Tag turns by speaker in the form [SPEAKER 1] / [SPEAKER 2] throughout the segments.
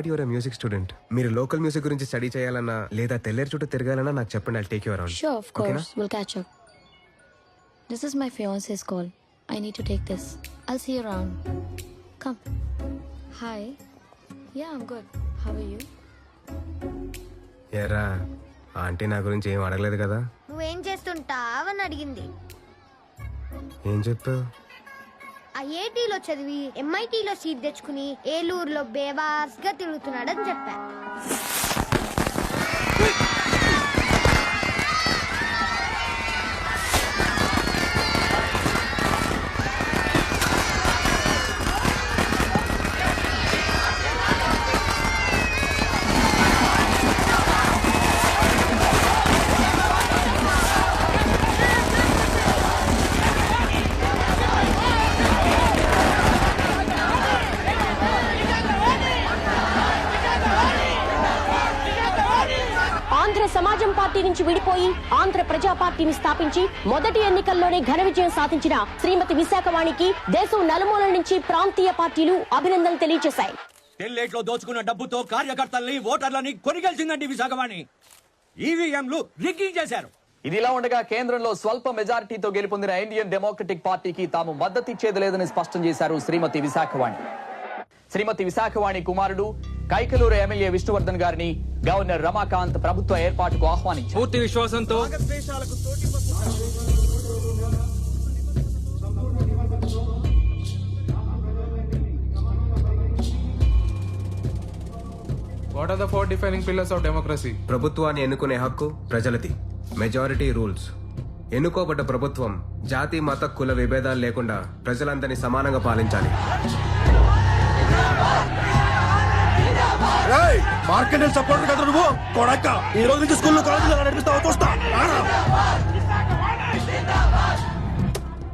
[SPEAKER 1] Not your music student? మీరు local music గురించి study చేయాలన్నా లేదా తెల్లరి చుట్టూ తిరగాలన్నా నాకు చెప్పండి I take
[SPEAKER 2] your catch up this my fiance call I need take this I'll hi yeah good how
[SPEAKER 1] are aunty నా గురించి ఏం అడగలేదు కదా?
[SPEAKER 3] నువ్వేం చేస్తుంటావని అడిగింది.
[SPEAKER 1] ఏం చెప్తావు
[SPEAKER 3] ఐఐటీలో చదివి ఎంఐటీలో సీట్ తెచ్చుకుని ఏలూరులో బేవాస్గా తిరుగుతున్నాడని చెప్పారు
[SPEAKER 4] ఆంధ్ర సమాజం పార్టీ నుంచి విడిపోయి ఆంధ్ర ప్రజా పార్టీని స్థాపించి మొదటి ఎన్నికల్లోనే ఘన విజయం సాధించిన శ్రీమతి విశాఖవాణికి దేశం నలుమూలల నుంచి ప్రాంతీయ పార్టీలు అభినందనలు తెలియజేశాయి.
[SPEAKER 5] దోచుకున్న డబ్బుతో కార్యకర్తల్ని ఓటర్లని కొనిగెలిచిందండి విశాఖవాణి. ఈవీఎంలు రిగ్గింగ్ చేశారు.
[SPEAKER 6] ఇదిలా ఉండగా కేంద్రంలో స్వల్ప మెజారిటీతో గెలుపొందిన ఇండియన్ డెమోక్రటిక్ పార్టీకి తాము మద్దతిచ్చేది లేదని స్పష్టం చేశారు శ్రీమతి విశాఖవాణి. శ్రీమతి విశాఖవాణి కుమారుడు కైకలూరు ఎమ్మెల్యే విష్ణువర్ధన్ గారిని గవర్నర్ రమాకాంత్ ప్రభుత్వ ఏర్పాటుకు ఆహ్వానించారు.
[SPEAKER 5] పూర్తి విశ్వాసంతో
[SPEAKER 7] What are the four defining pillars of democracy?
[SPEAKER 1] ప్రభుత్వాన్ని ఎన్నుకునే హక్కు ప్రజలది. మెజారిటీ రూల్స్ ఎన్నుకోబడ్డ ప్రభుత్వం జాతి మత కుల విభేదాలు లేకుండా ప్రజలందరినీ సమానంగా పాలించాలి.
[SPEAKER 8] మార్కెట్ సపోర్ట్ కదా నువ్వు? కొడక. ఈ రోజు నుంచి స్కూల్లో కాలేజీలో నడిపిస్తావు చూస్తా.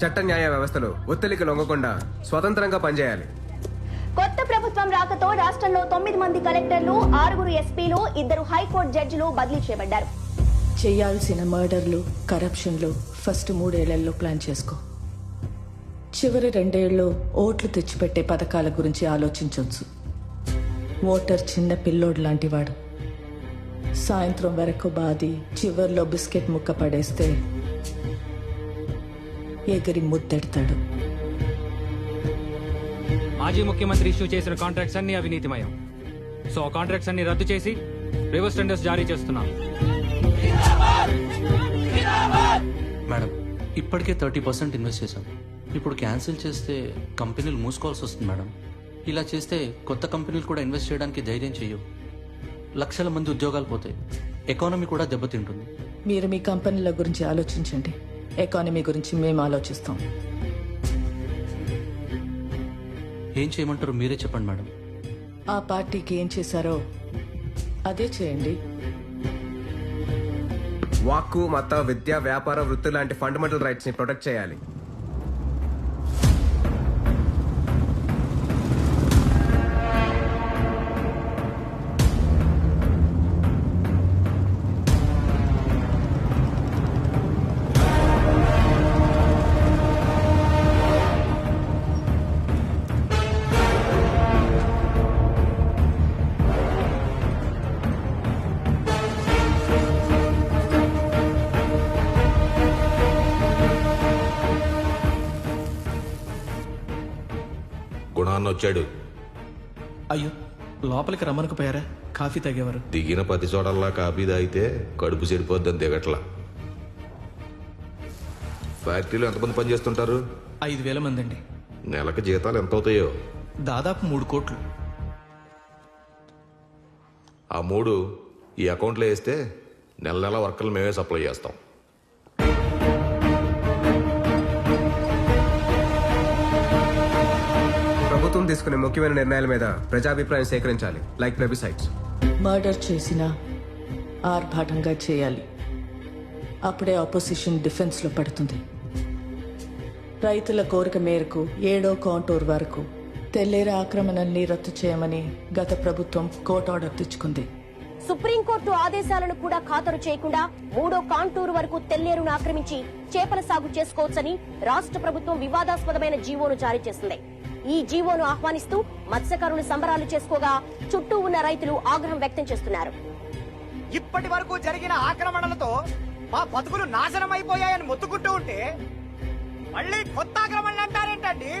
[SPEAKER 1] చట్ట న్యాయ వ్యవస్థలో ఒత్తిడికి లొంగకుండా స్వతంత్రంగా పనిచేయాలి.
[SPEAKER 4] కొత్త ప్రభుత్వం రాకతో రాష్ట్రంలో తొమ్మిది మంది కలెక్టర్లు ఆరుగురు ఎస్పీలు ఇద్దరు హైకోర్టు జడ్జిలు బదిలీ చేయబడ్డారు.
[SPEAKER 9] చేయాల్సిన మర్డర్లు కరప్షన్లు ఫస్ట్ మూడేళ్ళలో ప్లాన్ చేసుకో. చివరి రెండేళ్ళు ఓట్లు తెచ్చిపెట్టే పథకాల గురించి ఆలోచించవచ్చు ఓటర్ చిన్న పిల్లోడు లాంటివాడు. సాయంత్రం వరకు బాది చివర్లో బిస్కెట్ ముక్క పడేస్తే ఎగిరి ముద్దెడతాడు.
[SPEAKER 5] మాజీ ముఖ్యమంత్రి ఇష్యూ చేసిన కాంట్రాక్ట్స్ అన్ని అవినీతిమయం. సో ఆ కాంట్రాక్ట్స్ అన్ని రద్దు చేసి రివర్స్ టెండర్స్ జారీ చేస్తున్నాం.
[SPEAKER 10] మేడం ఇప్పటికే థర్టీ పర్సెంట్ ఇన్వెస్ట్ చేశాం. ఇప్పుడు క్యాన్సిల్ చేస్తే కంపెనీలు మూసుకోవాల్సి వస్తుంది మేడం. ఇలా చేస్తే కొత్త కంపెనీలు కూడా ఇన్వెస్ట్ చేయడానికి ధైర్యం చేయవు లక్షల మంది ఉద్యోగాలు పోతాయి. ఎకానమీ కూడా దెబ్బతింటుంది.
[SPEAKER 9] మీరు మీ కంపెనీల గురించి ఆలోచించండి. ఎకానమీ గురించి మేము ఆలోచిస్తాం.
[SPEAKER 10] ఏం చేయమంటారు మీరే చెప్పండి మేడం.
[SPEAKER 9] ఆ పార్టీకి ఏం చేశారో అదే చేయండి.
[SPEAKER 1] వాక్కు మత విద్య వ్యాపార వృత్తి లాంటి ఫండమెంటల్ రైట్స్ని ప్రొటెక్ట్ చేయాలి.
[SPEAKER 8] వచ్చాడు.
[SPEAKER 7] అయ్యో లోపలికి రమ్మనకపోయారా? కాఫీ తాగేవారు.
[SPEAKER 8] దిగిన పది చోటల్లా కాపీ తాగితే కడుపు చెడిపోద్దని దిగట్లా ఫ్యాక్టరీలో ఎంతమంది పని చేస్తుంటారు
[SPEAKER 7] ఐదు వేల మంది అండి
[SPEAKER 8] నెలకు జీతాలు ఎంత అవుతాయో
[SPEAKER 7] దాదాపు మూడు కోట్లు.
[SPEAKER 8] ఆ మూడు ఈ అకౌంట్లో వేస్తే నెల నెల వర్కర్లు మేమే సప్లై చేస్తాం.
[SPEAKER 1] ప్రభుత్వం తీసుకునే ముఖ్యమైన నిర్ణయాల మీద ప్రజాభిప్రాయం సేకరించాలి. లైక్ వెబ్సైట్స్
[SPEAKER 9] మర్డర్ చేసినా ఆర్భాటంగా చేయాలి. అప్పుడే ఆపోజిషన్ డిఫెన్స్లో పడుతుంది. రైతుల కోరిక మేరకు ఏడో కాంటూర్ వరకు తెల్లేర ఆక్రమణల్ని రద్దు చేయమని గత ప్రభుత్వం కోర్టు ఆర్డర్ తెచ్చుకుంది.
[SPEAKER 4] సుప్రీంకోర్టు ఆదేశాలను కూడా ఖాతరు చేయకుండా మూడో కాంటూరు వరకు తెల్లేరును ఆక్రమించి చేపల సాగు చేసుకోవచ్చని రాష్ట్ర ప్రభుత్వం వివాదాస్పదమైన జీవోను జారీ చేసింది. ఈ జీవోను ఆహ్వానిస్తూ మత్స్యకారులు సంబరాలు చేసుకోగా చుట్టూ ఉన్న రైతులు ఆగ్రహం వ్యక్తం చేస్తున్నారు.
[SPEAKER 11] ఇప్పటి వరకు జరిగిన ఆక్రమణలతో మా బతుకులు నాశనం అయిపోయాయని మొత్తుకుంటూ ఉంటే మళ్ళీ కొత్త ఆక్రమణలు అంటారేంటండి?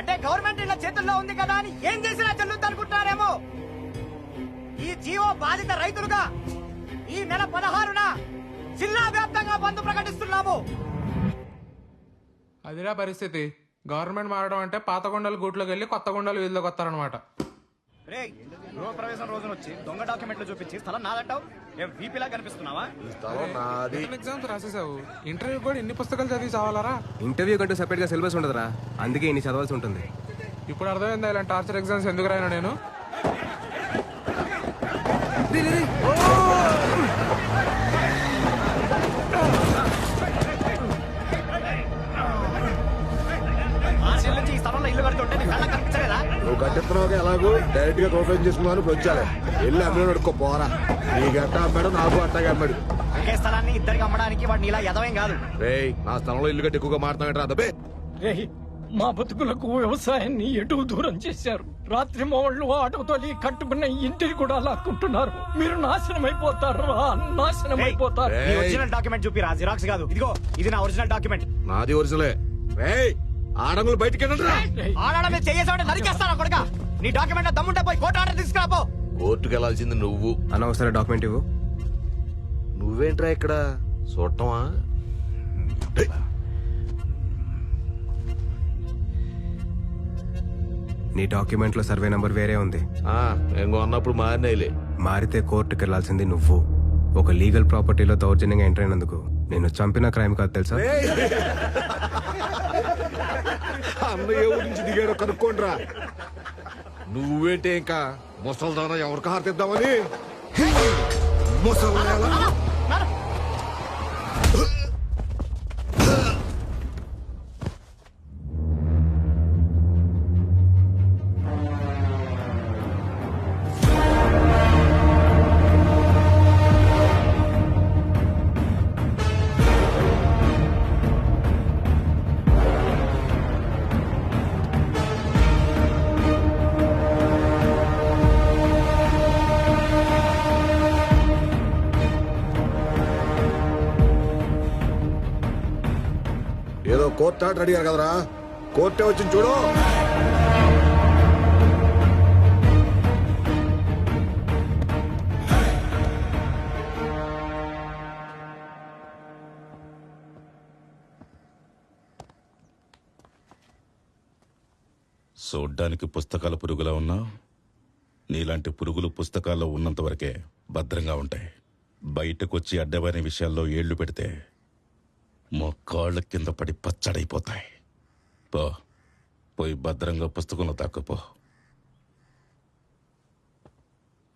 [SPEAKER 11] అంటే గవర్నమెంట్ ఇలా చేతుల్లో ఉంది కదా అని ఏం చేసినా చెల్లుద్ది అనుకుంటున్నారేమో? ఈ జీవో బాధిత రైతులుగా ఈ నెల పదహారున జిల్లా వ్యాప్తంగా బంద్ ప్రకటిస్తున్నాము.
[SPEAKER 7] అదిరా పరిస్థితి. గవర్నమెంట్ మారడం అంటే పాత కొండలు గూట్లోకి వెళ్ళి కొత్త కొండలు వీధిలోకి వస్తారనమాట
[SPEAKER 11] రే గృహప్రవేశం రోజున వచ్చి దొంగ డాక్యుమెంట్లు చూపించి స్థలం నాదంటావు? ఏం వీపీలా కనిపిస్తున్నావా?
[SPEAKER 7] ఎగ్జామ్స్ రాసేసావు. ఇంటర్వ్యూ కూడా ఇన్ని పుస్తకాలు చదివి చావాలరా?
[SPEAKER 1] ఇంటర్వ్యూ కంటూ సెపరేట్గా సిలబస్ ఉండదురా. అందుకే ఇన్ని చదవాల్సి ఉంటుంది.
[SPEAKER 7] ఇప్పుడు అర్థమైందా ఇలాంటి టార్చర్ ఎగ్జామ్స్ ఎందుకు రాయను నేను?
[SPEAKER 8] నువ్వు కట్టిస్తున్నావు ఎలాగూ? డైరెక్ట్గా ఓపెన్ చేసుకున్నాను ఇప్పుడు వచ్చాలే. వెళ్ళి అమ్మిన అడుక్కో పోరా. నీకు ఎట్టా అమ్మాడు నాకు అట్టాగా అమ్మాడు.
[SPEAKER 11] ఒకే స్థలాన్ని ఇద్దరికి అమ్మడానికి వాడిని ఇలా ఎదవేం కాదు.
[SPEAKER 8] రేయ్ నా స్థలంలో ఇల్లు కట్టి ఎక్కువగా మారుతున్నాడు అదబే
[SPEAKER 11] మా బతుకులకు వ్యవసాయాన్ని ఎటు దూరం చేశారు? రాత్రి మోళ్ళు ఆటోతోలి కట్టుకున్న ఇంటిని కూడా లాక్కుంటున్నారు. మీరు నాశనం అయిపోతారు నాశనం అయిపోతారు. ఒరిజినల్ డాక్యుమెంట్ చూపిరా జిరాక్స్ కాదు. ఇదిగో ఇది నా ఒరిజినల్ డాక్యుమెంట్
[SPEAKER 8] నాది ఒరిజినలే రేయ్ ఆడంగులు బయటికి
[SPEAKER 11] నరికేస్తారా కొడుక? నీ డాక్యుమెంట్ దమ్ముంటే పోయి కోర్టు ఆర్డర్ తీసుకురాపో.
[SPEAKER 8] కోర్టుకు వెళ్ళాల్సింది నువ్వు.
[SPEAKER 1] అనవసర డాక్యుమెంట్ ఇవ్వు.
[SPEAKER 8] నువ్వేంట్రా ఇక్కడ? చూడటమా?
[SPEAKER 1] నీ డాక్యుమెంట్లో సర్వే నంబర్ వేరే ఉంది.
[SPEAKER 8] అన్నప్పుడు మారినాయిలే.
[SPEAKER 1] మారితే కోర్టుకు వెళ్ళాల్సింది నువ్వు. ఒక లీగల్ ప్రాపర్టీలో దౌర్జన్యంగా ఎంటర్ అయినందుకు. నేను చంపిన క్రైమ్ కాదు తెలుసా?
[SPEAKER 8] అన్నయ్య నుంచి దిగాడో కనుక్కోండిరా. నువ్వేంటే ఇంకా ముసల్దాన ఎవరికి హారతిద్దామని? ముసల్దాన? కోర్టు ఆర్డర్ అడిగారు కదరా? కోర్టే వచ్చింది చూడు.
[SPEAKER 12] చూడ్డానికి పుస్తకాల పురుగులా ఉన్నావు నీలాంటి పురుగులు పుస్తకాల్లో ఉన్నంత వరకే భద్రంగా ఉంటాయి. బయటకొచ్చి అడ్డమైన విషయాల్లో ఏళ్ళు పెడితే మొక్కాళ్ళ కింద పడి పచ్చడైపోతాయి. పో పోయి భద్రంగా పుస్తకంలో తాక్కుపో.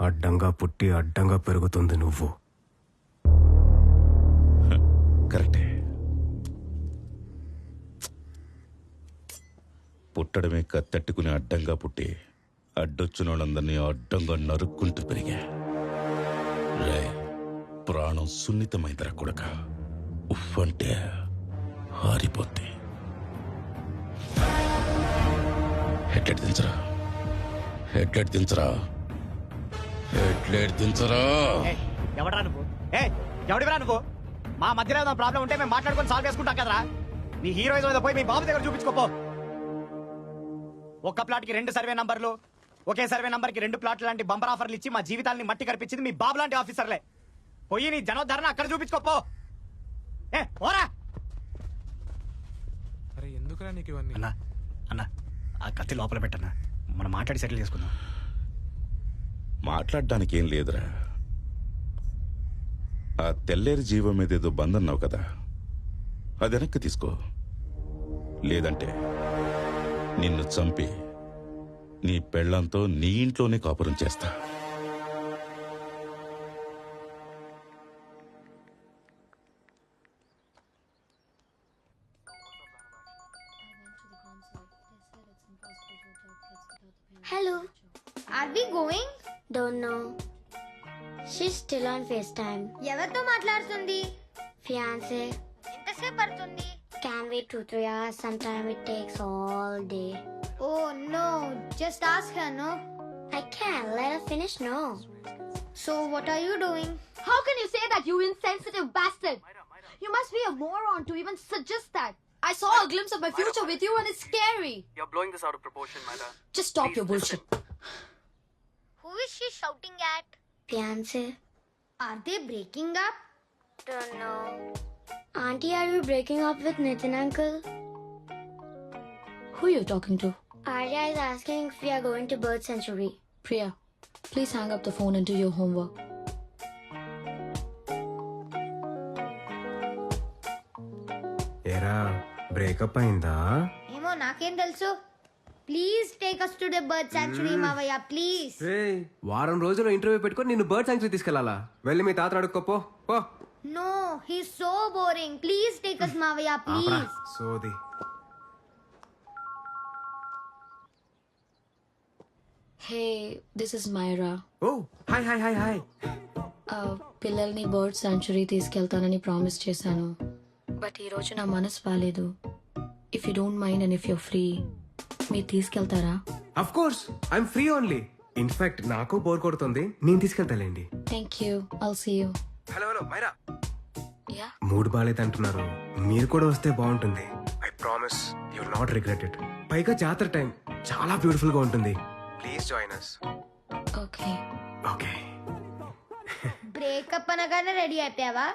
[SPEAKER 1] అడ్డంగా పుట్టి అడ్డంగా పెరుగుతుంది నువ్వు.
[SPEAKER 12] కరెక్టే. పుట్టడమే కత్తెట్టుకుని అడ్డంగా పుట్టి అడ్డొచ్చిన వాళ్ళందరినీ అడ్డంగా నరుక్కుంటూ పెరిగా. రే ప్రాణం సున్నితమైందిరా కొడక. ఉఫ్ అంటే హారిపోద్ది హెడ్లెట్ దించరా? హెడ్లైట్ దించరా? హెడ్లైట్ దించరా?
[SPEAKER 11] ఎవడరా నువ్వు? ఏ ఎవడివరా నువ్వు? మా మధ్యలో ఏదైనా ప్రాబ్లం ఉంటే మేము మాట్లాడుకొని సాల్వ్ చేసుకుంటాం కదరా? నీ హీరోయిజం ఏదో పోయి మీ బాబు దగ్గర చూపించుకోపో ఒక్క ప్లాట్కి రెండు సర్వే నంబర్లు ఒకే సర్వే నంబర్కి రెండు ప్లాట్లు లాంటి బంపర్ ఆఫర్లు ఇచ్చి మా జీవితాల్ని మట్టి కనిపించింది మీ బాబు లాంటి ఆఫీసర్లే పోయి నీ జనోద్ధరణ అక్కడ చూపించుకోపో ఏ పోరా.
[SPEAKER 7] అరే ఎందుకురా నీకు ఇవన్నీ?
[SPEAKER 11] అన్నా అన్నా ఆ కత్తి లోపల పెట్టన్నా. మనం మాట్లాడి సెటిల్ చేసుకుందాం.
[SPEAKER 12] మాట్లాడడానికి ఏం లేదురా. ఆ తెల్లేరి జీవం మీద ఏదో బందన్నావు కదా. అది వెనక్కి తీసుకో. లేదంటే నిన్ను చంపి నీ పెళ్ళంతో నీ ఇంట్లోనే కాపురం చేస్తా.
[SPEAKER 3] Hello are we going don't know she still on face time ఎవరితో మాట్లాడుతుంది ఫియాన్సే ఎంతసేపు పడుతుంది wait two three hours some time it takes all day Oh no, just ask her, no? I can't. Let her finish, no. So, what are you doing?
[SPEAKER 2] How can you say that, you insensitive bastard? You must be a moron to even suggest that. I saw a glimpse of my future with you and it's scary.
[SPEAKER 11] You're blowing this out of proportion, Myra.
[SPEAKER 2] Just stop your bullshit.
[SPEAKER 3] Who is she shouting at? Fiance. Are they breaking up? Don't know. Auntie, are you breaking up with Nitin uncle?
[SPEAKER 2] Who are you talking to?
[SPEAKER 3] Arya is asking if we are going to bird sanctuary.
[SPEAKER 2] Priya, please hang up the phone and do your homework.
[SPEAKER 1] Breakup అయిందా?
[SPEAKER 3] ఏమో నాకేం తెలుసు. Please take us to the bird sanctuary మావయ్య please.
[SPEAKER 1] వారం రోజులు interview పెట్టుకొని నిన్ను bird sanctuary తీసుకెళ్ళాలా వెళ్ళి మీ తాత అడుక్కోపో పో
[SPEAKER 3] no he so boring please take us మావయ్య ప్లీజ్
[SPEAKER 1] సోది.
[SPEAKER 2] Hey, this is Myra.
[SPEAKER 1] Oh hi hi hi hi.
[SPEAKER 2] Uh, పిల్లల్ని బర్డ్ సాంచురీ తీసుకెళ్తానని ప్రామిస్ చేశాను. బట్ ఈరోజు నా మనసు బాగాలేదు if you don't mind and if you free మీరు తీసుకెళ్తారా?
[SPEAKER 1] Of course I'm free only in fact నాకు బోర్ కొడుతుంది. నేను తీసుకెళ్తాలేండి.
[SPEAKER 2] Thank you I'll see you
[SPEAKER 1] hello hello Myra
[SPEAKER 2] yeah
[SPEAKER 1] mood బాగాలేదంటున్నారు మీరు కూడా వస్తే బాగుంటుంది. I promise you not regret it పైగా జాతర టైం చాలా బ్యూటిఫుల్గా ఉంటుంది. Please join us
[SPEAKER 2] okay
[SPEAKER 1] okay
[SPEAKER 3] breakup అనగానే రెడీ అయిపోయావా?